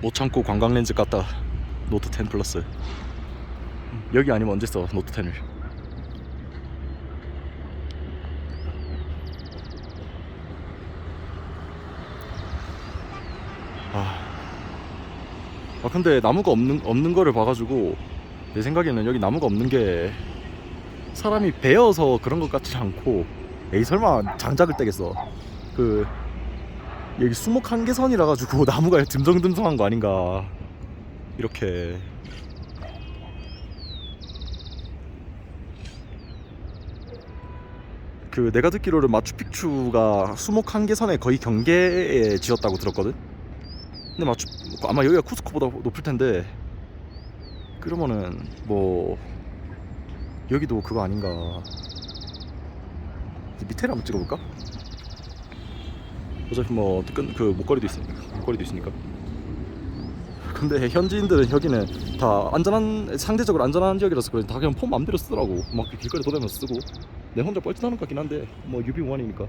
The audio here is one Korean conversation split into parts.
못 참고 관광 렌즈 깠다. 노트 10 플러스. 여기 아니면 언제 써 노트 10을? 아, 아 근데 나무가 없는 없는 거를 봐가지고 내 생각에는 여기 나무가 없는 게 사람이 베어서 그런 것 같지 않고. 에이 설마 장작을 떼겠어. 그 여기 수목 한계선이라 가지고 나무가 듬성듬성한 거 아닌가 이렇게 그 내가 듣기로는 마추픽추가 수목 한계선의 거의 경계에 지었다고 들었거든. 근데 마추 아마 여기가 쿠스코보다 높을 텐데 그러면은 뭐 여기도 그거 아닌가 밑에를 한번 찍어볼까? 어차피 뭐 끈, 그 목걸이도 있으니까 목걸이도 있으니까. 근데 현지인들은 여기는 다 안전한 상대적으로 안전한 지역이라서 그런지 다 그냥 폰 맘대로 쓰더라고. 막 길거리 돌아다니면서 쓰고. 내 혼자 뻘짓하는 것 같긴 한데 뭐 유비무환이니까.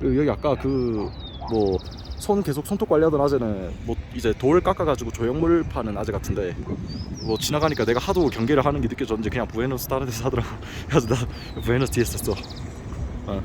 그리고 여기 아까 그 뭐 손 계속 손톱 관리하던 아재는 뭐 이제 돌 깎아가지고 조형물 파는 아재 같은데 뭐 지나가니까 내가 하도 경계를 하는 게 느껴졌는지 그냥 부에노스 다른 데서 하더라고. 그래서 나 부에노스 뒤에 있었어. 어.